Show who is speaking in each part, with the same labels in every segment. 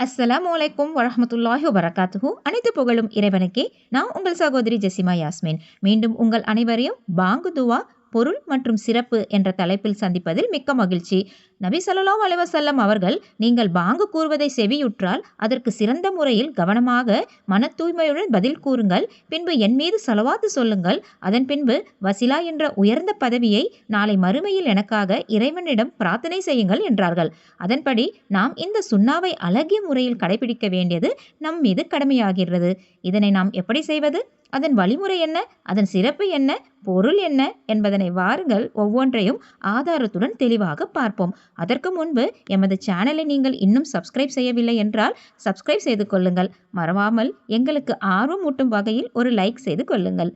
Speaker 1: அஸ்ஸலாமு அலைக்கும் வரமத்துல்லாஹி வரகாத்துஹு அனைத்து புகழும் இறைவனுக்கே. நான் உங்கள் சகோதரி ஜெசிமா யாஸ்மின். மீண்டும் உங்கள் அனைவரையும் பாங்கு துவா பொருள் மற்றும் சிறப்பு என்ற தலைப்பில் சந்திப்பதில் மிக்க மகிழ்ச்சி. நபி ஸல்லல்லாஹு அலைஹி அவர்கள் நீங்கள் பாங்கு கூறுவதை செவியுற்றால் அதற்கு சிறந்த முறையில் கவனமாக மன தூய்மையுடன் பதில் கூறுங்கள். பின்பு என் மீது செலவாத்து சொல்லுங்கள். அதன் பின்பு வசிலா என்ற உயர்ந்த பதவியை நாளை மறுமையில் எனக்காக இறைவனிடம் பிரார்த்தனை செய்யுங்கள் என்றார்கள். அதன்படி நாம் இந்த சுண்ணாவை அழகிய முறையில் கடைபிடிக்க வேண்டியது நம் மீது கடமையாகிறது. இதனை நாம் எப்படி செய்வது? அதன் வழிமுறை என்ன? அதன் சிறப்பு என்ன? பொருள் என்ன? என்பதனை வாருங்கள். ஒவ்வொன்றையும் ஆதாரத்துடன் தெளிவாக பார்ப்போம். அதற்கு முன்பு எமது சேனலை நீங்கள் இன்னும் சப்ஸ்கிரைப் செய்யவில்லை என்றால் சப்ஸ்கிரைப் செய்து கொள்ளுங்கள். மறவாமல் எங்களுக்கு ஆர்வம் ஊட்டும் வகையில் ஒரு லைக் செய்து கொள்ளுங்கள்.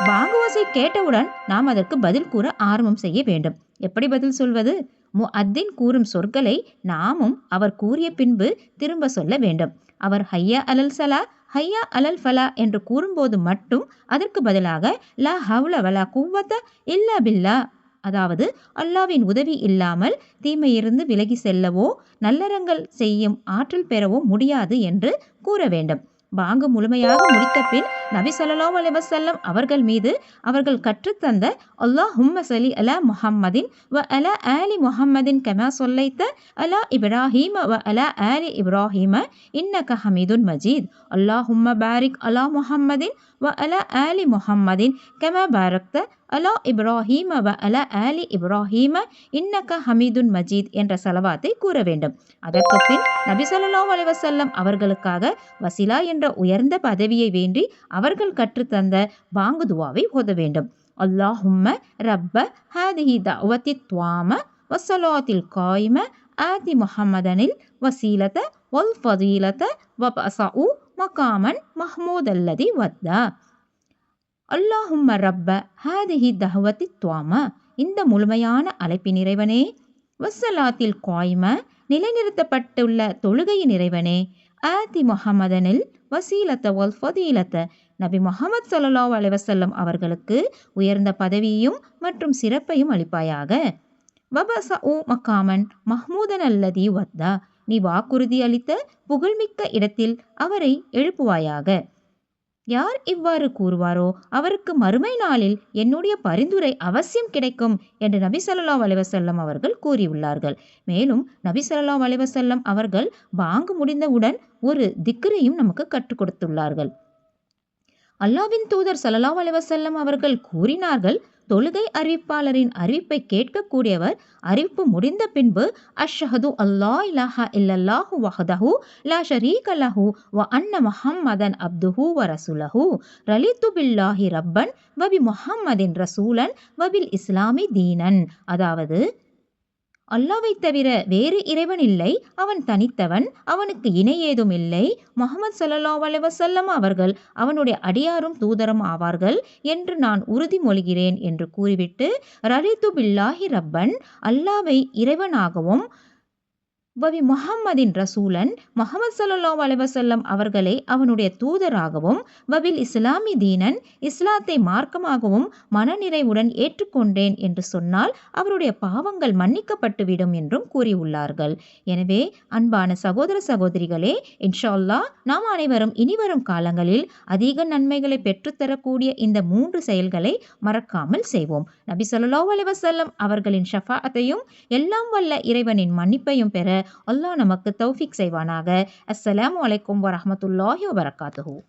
Speaker 1: பாங்குவாசை கேட்டவுடன் நாம் அதற்கு பதில் கூற ஆரம்பம் செய்ய வேண்டும். எப்படி பதில் சொல்வது? மு அத்தின் கூறும் சொற்களை நாமும் அவர் கூறிய பின்பு திரும்ப சொல்ல வேண்டும். அவர் ஹையா அலல் சலா ஹையா அலல் ஃபலா என்று கூறும்போது மட்டும் அதற்கு பதிலாக லா ஹவுல வலா குவத்த இல்லா பில்லா அதாவது அல்லாவின் உதவி இல்லாமல் தீமையிருந்து விலகி செல்லவோ நல்லறங்கள் செய்யும் ஆற்றல் பெறவோ முடியாது என்று கூற வேண்டும். பாங்கு முழுமையாக முடித்த பின் நபி ஸல்லல்லாஹு அலைஹி அவர்கள் மீது அவர்கள் கற்றுத்தந்த அல்லாஹும்ம சலி அலா முஹம்மதின் வ அலா ஆலி முஹம்மதின் கமா சொல்லைத்த அலா இப்ராஹீம வ அலா ஆலி இப்ராஹீம இன்னக ஹமீதுன் மஜீத். அல்லாஹும்ம பாரிக் அலா முஹம்மதின் வ அலா ஆலி முஹம்மதின் கமா பாரக்த அலா இப்ராஹீம வ அலா ஆலி இப்ராஹீம இன்னக ஹமீதுன் மஜீத் என்ற செலவாத்தை கூற வேண்டும். அதற்கு பின் நபி ஸல்லல்லாஹு அலைஹி அவர்களுக்காக வசிலா என்ற உயர்ந்த பதவியை வேண்டி அவர்கள் கற்றுத்தந்த பாங்கு துவாவை ஓத வேண்டும். அல்லாஹும்ம ரப்ப ஹாதிஹி தஅவத்தி துவாம வசலாத்தில் காய்ம ஆதி முஹம்மதனில் வசீலத வல் ஃபதீலத வபசஉ மகாமன் மஹ்மூத் அல்லதி வத்தா. அல்லாஹும்ம ரப்ப ஹாதிஹி தஹவதி துவாம. இந்த முழுமையான அழைப்பின் இறைவனே. வசலாத்தில் காய்ம நிலைநிறுத்தப்பட்டுள்ள தொழுகையின் இறைவனே. ஆதி முஹம்மதனில் வசீலத்த வல் ஃபதீலத்த. நபி முகமது சல்லா அலைவசல்லம் அவர்களுக்கு உயர்ந்த பதவியும் மற்றும் சிறப்பையும் அளிப்பாயாக. வபச ஊ மக்காமன் மஹ்மூதன் அல்லதி வத்தா. நீ வாக்குறுதி அளித்த புகழ்மிக்க இடத்தில் அவரை எழுப்புவாயாக. யார் இவ்வாறு கூறுவாரோ அவருக்கு மறுமை நாளில் என்னுடைய பரிந்துரை அவசியம் கிடைக்கும் என்று நபி சொல்லா வலைவசல்லம் அவர்கள் கூறியுள்ளார்கள். மேலும் நபி சொல்லா வலைவசல்லம் அவர்கள் வாங்கு முடிந்தவுடன் ஒரு திக்ரையும் நமக்கு கற்றுக் கொடுத்துள்ளார்கள். அல்லாவின் தூதர் சல்லா அலைவசல்லம் அவர்கள் கூறினார்கள் தொழுகை அறிவிப்பாளரின் அறிவிப்பை கேட்கக்கூடியவர் அறிவிப்பு முடிந்த பின்பு அஷ்ஹது அல்லா இலாஹா இல்லல்லாஹு வஹதஹு லா ஷரீக லஹு வ அன்ன முஹம்மதன் அப்துஹு வ ரசூலஹு ரலித்து பில்லாஹி ரப்பன் வபி முஹம்மதின் ரசூலன் வபில் இஸ்லாமி தீனன். அதாவது அல்லாவை தவிர வேறு இறைவன் இல்லை. அவன் தனித்தவன். அவனுக்கு இணை ஏதும் இல்லை. முகமது சல்லா அலைவசல்லம் அவர்கள் அவனுடைய அடியாரும் தூதரும் ஆவார்கள் என்று நான் உறுதிமொழிகிறேன் என்று கூறிவிட்டு ரலித்து பில்லாஹி ரப்பன். அல்லாவை இறைவனாகவும் வவி முஹம்மதின் ரசூலன் முகமது சல்லா அலைவசல்லம் அவர்களை அவனுடைய தூதராகவும் வபில் இஸ்லாமி தீனன் இஸ்லாத்தை மார்க்கமாகவும் மனநிறைவுடன் ஏற்றுக்கொண்டேன் என்று சொன்னால் அவருடைய பாவங்கள் மன்னிக்கப்பட்டுவிடும் என்றும் கூறியுள்ளார்கள். எனவே அன்பான சகோதர சகோதரிகளே இன்ஷால்லா நாம் அனைவரும் இனிவரும் காலங்களில் அதிக நன்மைகளை பெற்றுத்தரக்கூடிய இந்த மூன்று செயல்களை மறக்காமல் செய்வோம். நபி சொல்லா அலைவசல்லம் அவர்களின் ஷஃபாத்தையும் எல்லாம் வல்ல இறைவனின் மன்னிப்பையும் பெற அல்லாஹ் நமக்கு தௌஃபிக் செய்வானாக. அஸ்ஸலாமு அலைக்கும் வரமத்துல்லாஹி வபரகாத்துஹூ.